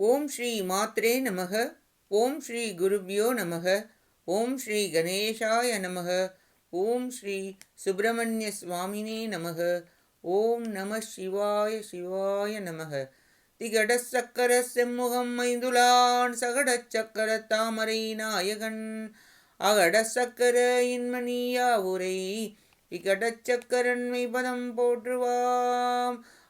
ஓம் ஸ்ரீ மாத்ரே நமக ஓம் ஸ்ரீ குருப்யோ நமக ஓம் ஸ்ரீ கணேஷாய நமக ஓம் ஸ்ரீ சுப்பிரமணிய சுவாமினே நமக ஓம் நம சிவாய சிவாய நமக. திகட சக்கர செம்முகம் மைந்துலான் சகட சக்கர தாமரை நாயகன் அகட சக்கர இன்மணியா உரை இகட சக்கரன்மை பதம் போற்றுவாம்.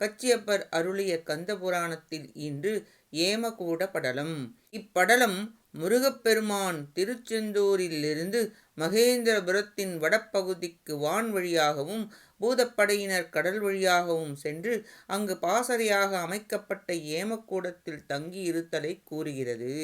கச்சியப்பர் அருளிய கந்த புராணத்தில் இன்று ஏமகூட படலம் இப்படலம் முருகப்பெருமான் திருச்செந்தூரிலிருந்து மகேந்திரபுரத்தின் வடப்பகுதிக்கு வான் வழியாகவும் பூதப்படையினர் கடல் வழியாகவும் சென்று அங்கு பாசறையாக அமைக்கப்பட்ட ஏமக்கூடத்தில் தங்கி இருத்தலை கூறுகிறது.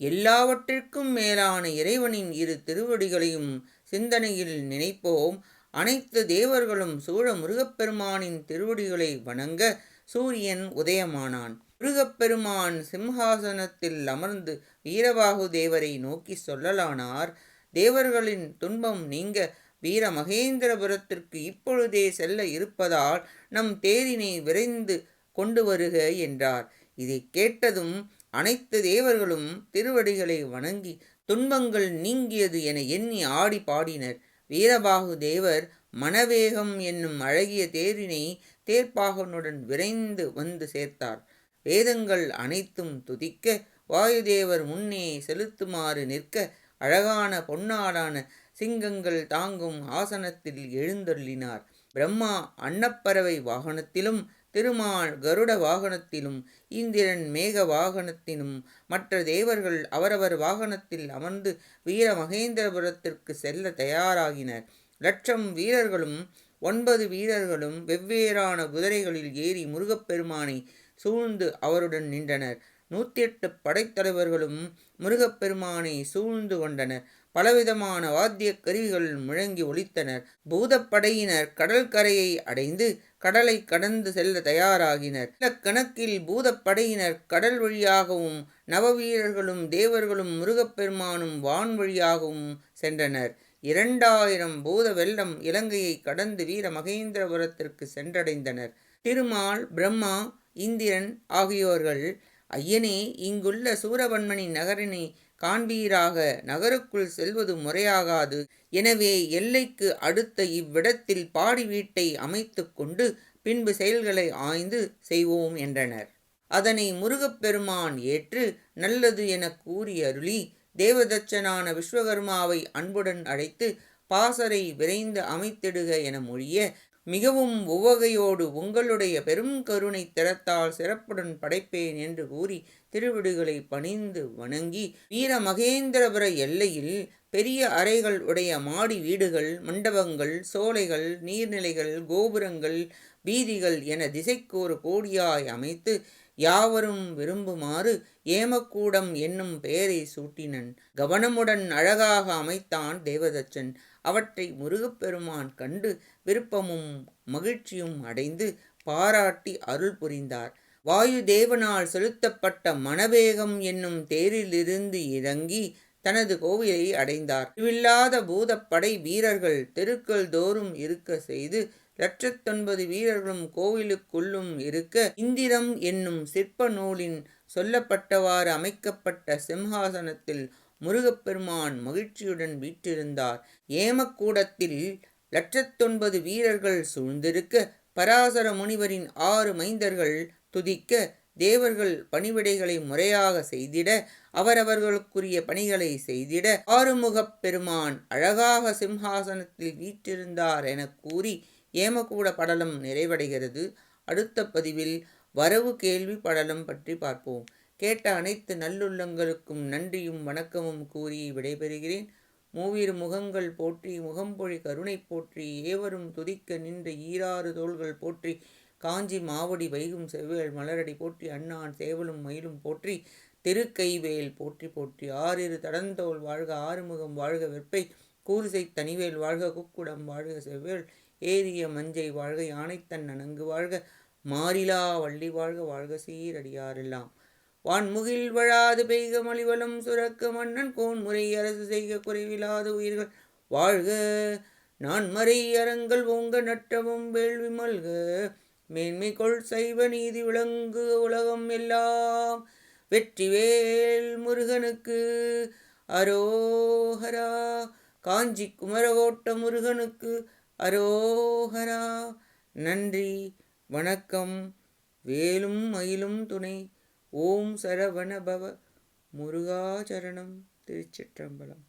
எல்லாவற்றிற்கும் மேலான இறைவனின் இரு திருவடிகளையும் சிந்தனையில் நினைப்போம். அனைத்து தேவர்களும் சூழ முருகப்பெருமானின் திருவடிகளை வணங்க சூரியன் உதயமானான். முருகப்பெருமான் சிம்ஹாசனத்தில் அமர்ந்து வீரபாகு தேவரை நோக்கி சொல்லலானார். தேவர்களின் துன்பம் நீங்க வீர மகேந்திரபுரத்திற்கு இப்பொழுதே செல்ல இருப்பதால் நம் தேரினை விரைந்து கொண்டு வருக என்றார். இதை கேட்டதும் அனைத்து தேவர்களும் திருவடிகளை வணங்கி துன்பங்கள் நீங்கியது என எண்ணி ஆடி பாடினர். வீரபாகு தேவர் மணவேகம் என்னும் அழகிய தேரினை தேர்ப்பாகனுடன் விரைந்து வந்து சேர்த்தார். வேதங்கள் அனைத்தும் துதிக்க வாயுதேவர் முன்னே செலுத்துமாறு நிற்க அழகான பொன்னாடான சிங்கங்கள் தாங்கும் ஆசனத்தில் எழுந்தொள்ளினார் பிரம்மா அன்னப்பறவை வாகனத்திலும் திருமால் கருட வாகனத்திலும் இந்திரன் மேக வாகனத்திலும் மற்ற தேவர்கள் அவரவர் வாகனத்தில் அமர்ந்து வீர மகேந்திரபுரத்திற்கு செல்ல தயாராகினர். லட்சம் வீரர்களும் ஒன்பது வீரர்களும் வெவ்வேறான குதிரைகளில் ஏறி முருகப்பெருமானை சூழ்ந்து அவருடன் நின்றனர். நூற்றி எட்டு படைத்தலைவர்களும் முருகப்பெருமானை சூழ்ந்து கொண்டனர் பலவிதமான வாத்திய கருவிகள் முழங்கி ஒலித்தனர். பூதப்படையினர் கடல் கரையை அடைந்து கடலை கடந்து செல்ல தயாராகினர். கணக்கில் பூதப்படையினர் கடல் வழியாகவும் நவவீரர்களும் தேவர்களும் முருகப்பெருமானும் வான் வழியாகவும் சென்றனர். இரண்டாயிரம் பூத வெள்ளம் இலங்கையை கடந்து வீர மகேந்திரபுரத்திற்கு சென்றடைந்தனர். திருமால் பிரம்மா இந்திரன் ஆகியோர்கள் ஐயனே இங்குள்ள சூரவன்மணி நகரினை காண்பீராக நகருக்குள் செல்வது முறையாகாது. எனவே எல்லைக்கு அடுத்த இவ்விடத்தில் பாடி வீட்டை அமைத்து கொண்டு பின்பு செயல்களை ஆய்ந்து செய்வோம் என்றனர். அதனை முருகப்பெருமான் ஏற்று நல்லது என கூறி அருளி தேவதச்சனான விஸ்வகர்மாவை அன்புடன் அழைத்து பாசறை விரைந்து அமைத்திடுக என மொழிய மிகவும் உவகையோடு உங்களுடைய பெரும் கருணை திறத்தால் சிறப்புடன் படைப்பேன் என்று கூறி திருவிடுகளை பணிந்து வணங்கி வீர மகேந்திரபுர எல்லையில் பெரிய அறைகள் உடைய மாடி வீடுகள் மண்டபங்கள் சோலைகள் நீர்நிலைகள் கோபுரங்கள் வீதிகள் என திசைக்கு ஒரு கோடியாய் அமைத்து யாவரும் விரும்புமாறு ஏமக்கூடம் என்னும் பெயரை சூட்டினன். கவனமுடன் அழகாக அமைத்தான் தேவதச்சன். அவற்றை முருகப்பெருமான் கண்டு விருப்பமும் மகிழ்ச்சியும் அடைந்து பாராட்டி அருள் புரிந்தார். வாயு தேவனால் செலுத்தப்பட்ட மனவேகம் என்னும் தேரிலிருந்து இறங்கி தனது கோவிலை அடைந்தார். திருவில்லாத பூதப்படை வீரர்கள் தெருக்கள் தோறும் இருக்க செய்து லட்சத்தொன்பது வீரர்களும் கோவிலுக்குள்ளும் இருக்க இந்திரம் என்னும் சிற்ப நூலின் சொல்லப்பட்டவாறு அமைக்கப்பட்ட சிம்ஹாசனத்தில் முருகப்பெருமான் மகிழ்ச்சியுடன் வீற்றிருந்தார். ஏமக்கூடத்தில் லட்சத்தொன்பது வீரர்கள் சூழ்ந்திருக்க பராசர முனிவரின் ஆறு மைந்தர்கள் துதிக்க தேவர்கள் பணிவிடைகளை முறையாக செய்திட அவரவர்களுக்குரிய பணிகளை செய்திட ஆறுமுகப் பெருமான் அழகாக சிம்ஹாசனத்தில் வீற்றிருந்தார் என கூறி ஏமக்கூட படலம் நிறைவடைகிறது. அடுத்த பதிவில் வரவு கேள்வி படலம் பற்றி பார்ப்போம். கேட்ட அனைத்து நல்லுள்ளங்களுக்கும் நன்றியும் வணக்கமும் கூறி விடைபெறுகிறேன். மூவிரு முகங்கள் போற்றி முகம்பொழி கருணை போற்றி ஏவரும் துதிக்க நின்ற ஈராறு தோள்கள் போற்றி காஞ்சி மாவடி வைகும் செவ்வேல் மலரடி போற்றி அண்ணான் சேவலும் மயிலும் போற்றி திருக்கைவேல் போற்றி போற்றி. ஆறிரு தடந்தோல் வாழ்க ஆறுமுகம் வாழ்க வெப்பை கூரிசை தனிவேல் வாழ்க குக்குடம் வாழ்க செவ்வேல். ஏரிய மஞ்சை வாழ்க யானைத்தன் நனங்கு வாழ்க. மாறிலா வள்ளி வாழ்க வாழ்க சீரடியாரெல்லாம். வான்முகில் வழாது பெய்க மலிவலம் சுரக்க மன்னன். கோன் முறை அரசு செய்க குறைவிலாத உயிர்கள். வாழ்க நான் மறை அறங்கள் ஓங்க நட்டமும் வேள்வி மல்க. மேன்மை கொள் சைவ நீதி விளங்கு உலகம் எல்லாம். வெற்றிவேல் முருகனுக்கு அரோஹரா காஞ்சி குமரகோட்ட முருகனுக்கு அரோஹரா நன்றி வணக்கம். வேலும் மயிலும் துணை. ஓம் சரவணபவ முருகாச்சரணம் திருச்சிற்றம்பலம்.